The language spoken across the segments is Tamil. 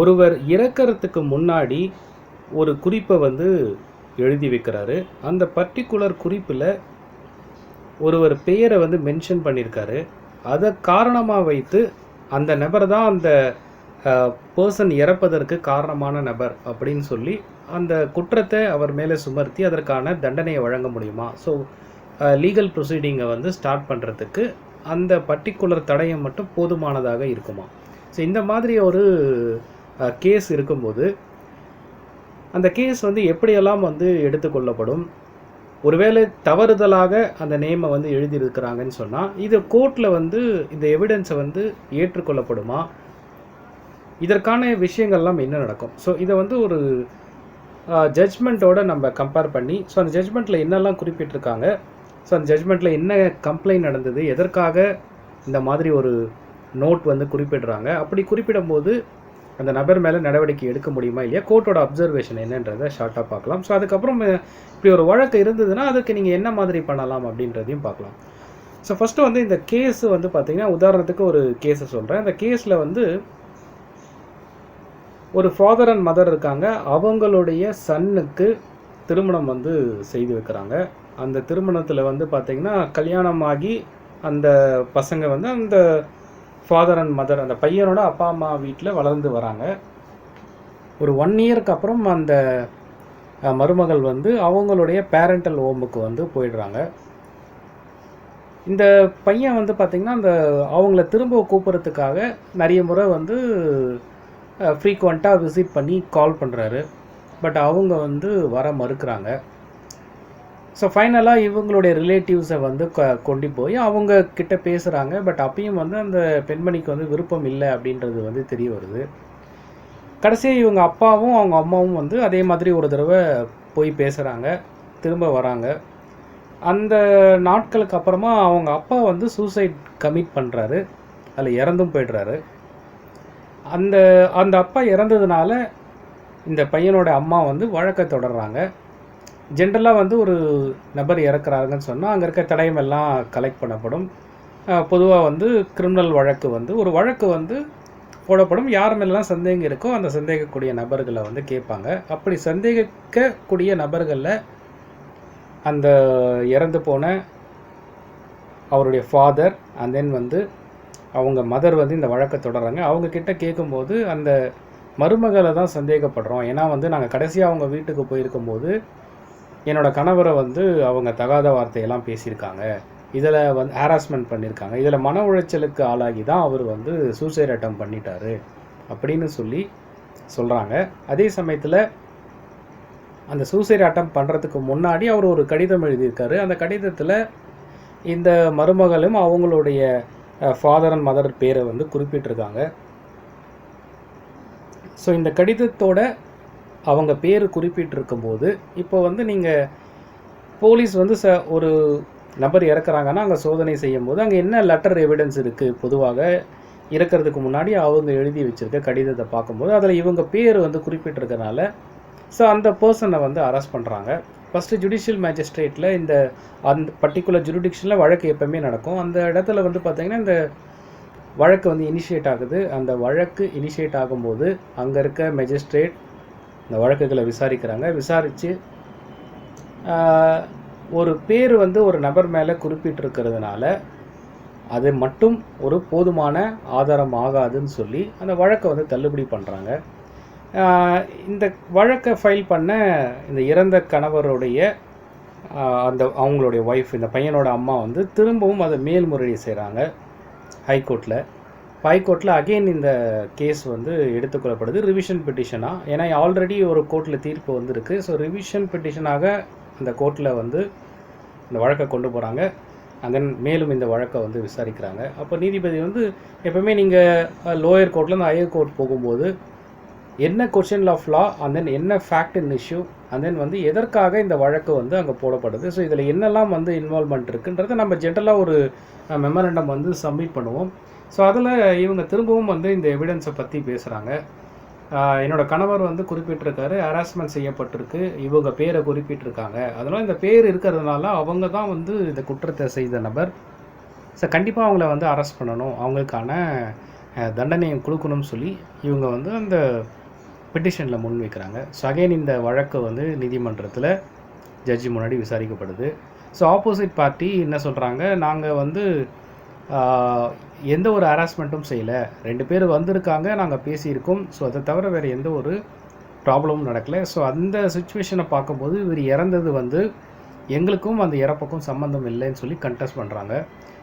ஒருவர் இறக்கறதுக்கு முன்னாடி ஒரு குறிப்பை வந்து எழுதி வைக்கிறாரு. அந்த பர்டிகுலர் குறிப்பில் ஒருவர் பெயரை வந்து மென்ஷன் பண்ணியிருக்காரு. அதை காரணமாக வைத்து அந்த நபர் தான் அந்த பர்சன் இறப்பதற்கு காரணமான நபர் அப்படின்னு சொல்லி அந்த குற்றத்தை அவர் மேலே சுமர்த்தி அதற்கான தண்டனையை வழங்க முடியுமா? ஸோ லீகல் ப்ரொசீடிங்கை வந்து ஸ்டார்ட் பண்ணுறதுக்கு அந்த பர்டிகுலர் தடயம் மட்டும் போதுமானதாக இருக்குமா? ஸோ இந்த மாதிரி ஒரு கேஸ் இருக்கும்போது அந்த கேஸ் வந்து எப்படியெல்லாம் வந்து எடுத்துக்கொள்ளப்படும்? ஒருவேளை தவறுதலாக அந்த நேமை வந்து எழுதியிருக்கிறாங்கன்னு சொன்னால் இது கோர்ட்டில் வந்து இந்த எவிடன்ஸை வந்து ஏற்றுக்கொள்ளப்படுமா? இதற்கான விஷயங்கள்லாம் என்ன நடக்கும்? ஸோ இதை வந்து ஒரு ஜட்ஜ்மெண்ட்டோட நம்ம கம்பேர் பண்ணி ஸோ அந்த ஜட்ஜ்மெண்ட்டில் என்னெல்லாம் குறிப்பிட்டிருக்காங்க? ஸோ அந்த ஜட்ஜ்மெண்ட்டில் என்ன கம்ப்ளைண்ட் நடந்தது? எதற்காக இந்த மாதிரி ஒரு நோட் வந்து குறிப்பிடுறாங்க? அப்படி குறிப்பிடும்போது அந்த நபர் மேலே நடவடிக்கை எடுக்க முடியுமா இல்லையா? கோர்ட்டோட அப்சர்வேஷன் என்னன்றதை ஷார்ட்டாக பார்க்கலாம். ஸோ அதுக்கப்புறம் இப்படி ஒரு வழக்கு இருந்ததுன்னா அதுக்கு நீங்கள் என்ன மாதிரி பண்ணலாம் அப்படின்றதையும் பார்க்கலாம். ஸோ ஃபஸ்ட்டு வந்து இந்த கேஸ் வந்து பார்த்தீங்கன்னா உதாரணத்துக்கு ஒரு கேஸை சொல்கிறேன் இந்த கேஸில் வந்து ஒரு ஃபாதர் அண்ட் மதர் இருக்காங்க. அவங்களுடைய சன்னுக்கு திருமணம் வந்து செய்து வைக்கிறாங்க. அந்த திருமணத்தில் வந்து பார்த்திங்கன்னா கல்யாணம் ஆகி அந்த பசங்க வந்து அந்த ஃபாதர் அண்ட் மதர் அந்த பையனோட அப்பா அம்மா வீட்டில் வளர்ந்து வராங்க. ஒரு ஒன் இயருக்கு அப்புறம் அந்த மருமகள் வந்து அவங்களுடைய பேரண்டல் ஹோமுக்கு வந்து போயிடுறாங்க. இந்த பையன் வந்து பார்த்திங்கன்னா அந்த அவங்கள திரும்ப கூப்பிட்றதுக்காக நிறைய முறை வந்து ஃப்ரீக்வெண்ட்டாக விசிட் பண்ணி கால் பண்ணுறாரு பட் அவங்க வந்து வர மறுக்கிறாங்க. ஸோ ஃபைனலாக இவங்களுடைய ரிலேட்டிவ்ஸை வந்து க கொண்டு போய் அவங்க கிட்ட பேசுகிறாங்க பட் அப்பயும் வந்து அந்த பெண்மணிக்கு வந்து விருப்பம் இல்லை அப்படின்றது வந்து தெரிய வருது. கடைசியாக இவங்க அப்பாவும் அவங்க அம்மாவும் வந்து அதே மாதிரி ஒரு தடவை போய் பேசுகிறாங்க திரும்ப வராங்க. அந்த நாட்களுக்கு அப்புறமா அவங்க அப்பா வந்து சூசைட் கமிட் பண்ணுறாரு அதில் இறந்தும் போயிடுறாரு. அந்த அந்த அப்பா இறந்ததுனால இந்த பையனோட அம்மா வந்து வழக்கை தொடர்றாங்க. ஜென்ரலாக வந்து ஒரு நபர் இறக்குறாங்கன்னு சொன்னால் அங்கே இருக்க தடயம் எல்லாம் கலெக்ட் பண்ணப்படும். பொதுவாக வந்து கிரிமினல் வழக்கு வந்து ஒரு வழக்கு வந்து போடப்படும். யார் மேலாம் சந்தேகம் இருக்கோ அந்த சந்தேகக்கூடிய நபர்களை வந்து கேட்பாங்க. அப்படி சந்தேகிக்கக்கூடிய நபர்களில் அந்த இறந்து போன அவருடைய ஃபாதர் அண்ட் தென் வந்து அவங்க மதர் வந்து இந்த வழக்கை தொடர்றாங்க. அவங்கக்கிட்ட கேட்கும்போது அந்த மருமகளை தான் சந்தேகப்படுறோம். ஏன்னா வந்து நாங்கள் கடைசியாக அவங்க வீட்டுக்கு போயிருக்கும்போது என்னோட கணவரை வந்து அவங்க தகாத வார்த்தையெல்லாம் பேசியிருக்காங்க. இதில் வந்து ஹாராஸ்மெண்ட் பண்ணியிருக்காங்க. இதில் மன உளைச்சலுக்கு ஆளாகி தான் அவர் வந்து சூசைட் அட்டம் பண்ணிட்டாரு அப்படின்னு சொல்லி சொல்கிறாங்க அதே சமயத்தில் அந்த சூசைட் அட்டம் பண்ணுறதுக்கு முன்னாடி அவர் ஒரு கடிதம் எழுதியிருக்காரு. அந்த கடிதத்தில் இந்த மருமகளும் அவங்களுடைய ஃபாதர் அண்ட் மதர் பேரை வந்து குறிப்பிட்டிருக்காங்க. ஸோ இந்த கடிதத்தோட அவங்க பேர் குறிப்பிட்டிருக்கும்போது இப்போ வந்து நீங்கள் போலீஸ் வந்து ச ஒரு நபர் இறக்குறாங்கன்னா அங்கே சோதனை செய்யும்போது அங்கே என்ன லெட்டர் எவிடன்ஸ் இருக்குது பொதுவாக இறக்கிறதுக்கு முன்னாடி அவங்க எழுதி வச்சுருக்க கடிதத்தை பார்க்கும்போது அதில் இவங்க பேர் வந்து குறிப்பிட்டிருக்கனால ஸோ அந்த பர்சனை வந்து அரெஸ்ட் பண்ணுறாங்க ஃபஸ்ட்டு ஜுடிஷியல் மேஜிஸ்ட்ரேட்டில் இந்த அந்த பர்டிகுலர் ஜுடிஷனில் வழக்கு எப்போவுமே நடக்கும். அந்த இடத்துல வந்து பார்த்திங்கன்னா இந்த வழக்கு வந்து இனிஷியேட் ஆகுது. அந்த வழக்கு இனிஷியேட் ஆகும்போது அங்கே இருக்க மேஜிஸ்ட்ரேட் இந்த வழக்குகளை விசாரிக்கிறாங்க. விசாரித்து ஒரு பேர் வந்து ஒரு நபர் மேலே குறிப்பிட்டிருக்கிறதுனால அது மட்டும் ஒரு போதுமான ஆதாரம் ஆகாதுன்னு சொல்லி அந்த வழக்கை வந்து தள்ளுபடி பண்ணுறாங்க இந்த வழக்கை ஃபைல் பண்ண இந்த இறந்த கணவருடைய அந்த அவங்களுடைய ஒய்ஃப் இந்த பையனோட அம்மா வந்து திரும்பவும் அதை மேல்முறையீடு செய்கிறாங்க ஹைகோர்ட்டில் ஹைகோர்ட்டில் அகெயின் இந்த கேஸ் வந்து எடுத்துக்கொள்ளப்படுது. ரிவிஷன் பெட்டிஷனாக ஏன்னா ஆல்ரெடி ஒரு கோர்ட்டில் தீர்ப்பு வந்திருக்கு. ஸோ ரிவிஷன் பெட்டிஷனாக அந்த கோர்ட்டில் வந்து இந்த வழக்கை கொண்டு போகிறாங்க and மேலும் இந்த வழக்கை வந்து விசாரிக்கிறாங்க. அப்போ நீதிபதி வந்து எப்பவுமே நீங்கள் லோயர் கோர்ட்லேருந்து ஹையர் கோர்ட் போகும்போது என்ன question of law and then என்ன fact in issue and then வந்து எதற்காக இந்த வழக்கு வந்து அங்கே போடப்படுது? ஸோ இதில் என்னெல்லாம் வந்து இன்வால்மெண்ட் இருக்குன்றதை நம்ம ஜென்ரலாக ஒரு மெமரண்டம் வந்து சப்மிட் பண்ணுவோம். ஸோ அதில் இவங்க திரும்பவும் வந்து இந்த எவிடன்ஸை பற்றி பேசுகிறாங்க என்னோடய கணவர் வந்து குறிப்பிட்டிருக்காரு ஹராஸ்மெண்ட் செய்யப்பட்டிருக்கு இவங்க பேரை குறிப்பிட்டிருக்காங்க. அதனால் இந்த பேர் இருக்கிறதுனால அவங்க தான் வந்து இந்த குற்றத்தை செய்த நபர். ஸோ கண்டிப்பாக அவங்கள வந்து அரெஸ்ட் பண்ணணும். அவங்களுக்கான தண்டனையை கொடுக்கணும்னு சொல்லி இவங்க வந்து அந்த பெட்டிஷனில் முன்வைக்கிறாங்க ஸோ அகைன் இந்த வழக்கு வந்து நீதிமன்றத்தில் ஜட்ஜி முன்னாடி விசாரிக்கப்படுது. ஸோ ஆப்போசிட் பார்ட்டி என்ன சொல்கிறாங்க நாங்கள் வந்து எந்த ஒரு ஹராஸ்மெண்ட்டும் செய்யலை. ரெண்டு பேர் வந்திருக்காங்க நாங்கள் பேசியிருக்கோம். ஸோ அதை தவிர வேறு எந்த ஒரு ப்ராப்ளமும் நடக்கலை. ஸோ அந்த சுச்சுவேஷனை பார்க்கும்போது இவர் இறந்தது வந்து எங்களுக்கும் அந்த இறப்புக்கும் சம்மந்தம் இல்லைன்னு சொல்லி கண்டெஸ்ட் பண்ணுறாங்க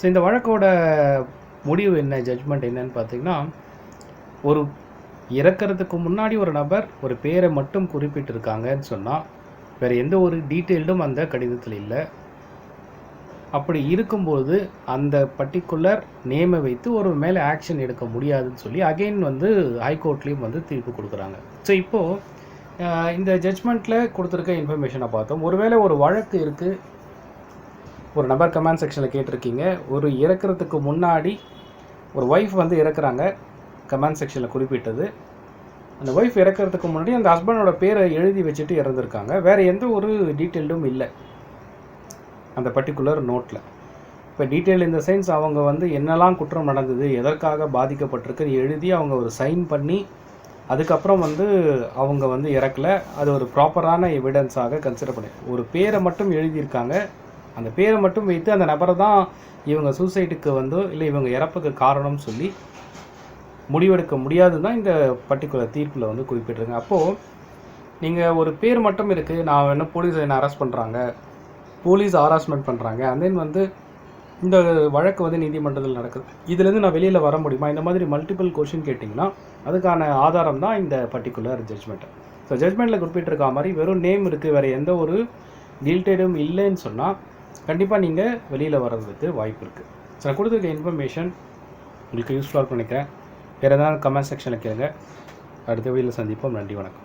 ஸோ இந்த வழக்கோட முடிவு என்ன? ஜட்ஜ்மெண்ட் என்னன்னு பார்த்தீங்கன்னா ஒரு இறக்கிறதுக்கு முன்னாடி ஒரு நபர் ஒரு பேரை மட்டும் குறிப்பிட்டிருக்காங்கன்னு சொன்னால் வேறு எந்த ஒரு டீட்டெயில்டும் அந்த கடிதத்தில் இல்லை. அப்படி இருக்கும்போது அந்த பர்டிகுலர் நேமை வைத்து ஒரு மேலே ஆக்ஷன் எடுக்க முடியாதுன்னு சொல்லி அகைன் வந்து ஹைகோர்ட்லேயும் வந்து தீர்ப்பு கொடுக்குறாங்க. ஸோ இப்போது இந்த ஜட்ஜ்மெண்ட்டில் கொடுத்துருக்க இன்ஃபர்மேஷனை பார்த்தோம். ஒருவேளை ஒரு வழக்கு இருக்குது ஒரு நபர் கமெண்ட் செக்ஷனில் கேட்டிருக்கீங்க. ஒரு இறக்கிறதுக்கு முன்னாடி ஒரு ஒய்ஃப் வந்து இறக்குறாங்க. கமெண்ட் செக்ஷனில் குறிப்பிட்டது. அந்த ஒய்ஃப் இறக்கிறதுக்கு முன்னாடி அந்த ஹஸ்பண்டோட பேரை எழுதி வச்சுட்டு இறந்துருக்காங்க. வேறு எந்த ஒரு டீட்டெயிலும் இல்லை. அந்த பர்டிகுலர் நோட்டில் இப்போ டீட்டெயில் இந்த சென்ஸ் அவங்க வந்து என்னெல்லாம் குற்றம் நடந்தது எதற்காக பாதிக்கப்பட்டிருக்கு எழுதி அவங்க ஒரு சைன் பண்ணி அதுக்கப்புறம் வந்து அவங்க வந்து இறக்கல. அது ஒரு ப்ராப்பரான எவிடன்ஸாக கன்சிடர் பண்ணி ஒரு பேரை மட்டும் எழுதியிருக்காங்க. அந்த பேரை மட்டும் வைத்து அந்த நபரை தான் இவங்க சூசைடுக்கு வந்து இல்லை இவங்க இறப்புக்கு காரணம் சொல்லி முடிவெடுக்க முடியாதுன்னு தான் இந்த பர்டிகுலர் தீர்ப்பில் வந்து குறிப்பிட்டிருங்க. அப்போது நீங்கள் ஒரு பேர் மட்டும் இருக்குது நான் என்ன போலீஸ் என்னை அரெஸ்ட் பண்ணுறாங்க போலீஸ் ஹராஸ்மெண்ட் பண்ணுறாங்க அண்ட் தென் வந்து இந்த வழக்கு வந்து நீதிமன்றத்தில் நடக்குது. இதுலேருந்து நான் வெளியில் வர முடியுமா? இந்த மாதிரி மல்டிபிள் கொஷின் கேட்டிங்கன்னா அதுக்கான ஆதாரம் தான் இந்த பர்டிகுலர் ஜட்ஜ்மெண்ட் ஸோ ஜட்மெண்ட்டில் குறிப்பிட்டிருக்க மாதிரி வெறும் நேம் இருக்குது வேறு எந்த ஒரு டீல்டேடும் இல்லைன்னு சொன்னால் கண்டிப்பாக நீங்கள் வெளியில் வர்றதுக்கு வாய்ப்பு இருக்குது ஸோ நான் கொடுத்துருக்க இன்ஃபர்மேஷன் உங்களுக்கு யூஸ்ஃபுல்லாக நினைக்கிறேன். வேறு எதனால் கமெண்ட் செக்ஷனில் கேளுங்க. அடுத்த வீடியோவில் சந்திப்போம். நன்றி வணக்கம்.